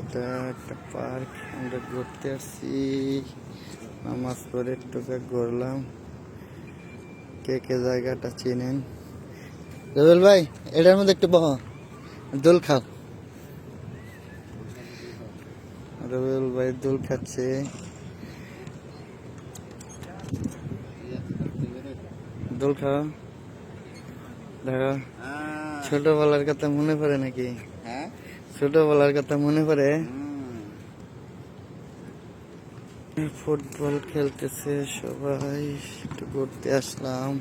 এটা একটা পার্ক, আমরা ঘুরতে আসছি। নামাজ পড়ে একটু ঘুরলাম কে কে জায়গাটা চিনেন? রবিল ভাই, এটার মধ্যে একটু বহ। দোল খাও। রবিউল ভাই দোল খাচ্ছে। দোল খাও। দেখো ছোটবেলার কথা মনে পড়ে নাকি? হ্যাঁ? ছোটবেলার কথা মনে পড়ে? ফুটবল খেলতেছে সবাই একটু ঘুরতে আসলাম।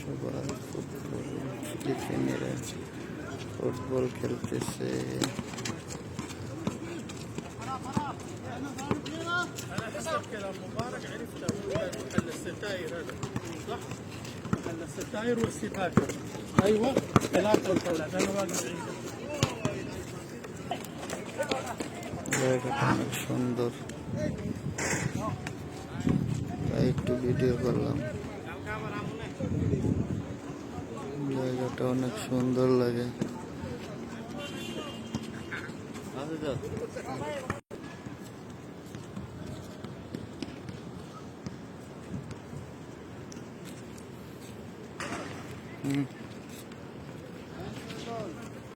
সবাই ফুটবল ফুটবল খেলতেছে। الستاير والسباكة ايوه ثلاثة محلات انا واقف عندك জায়গাটা অনেক সুন্দর তাই একটু ভিডিও করলাম জায়গাটা অনেক সুন্দর লাগে 嗯。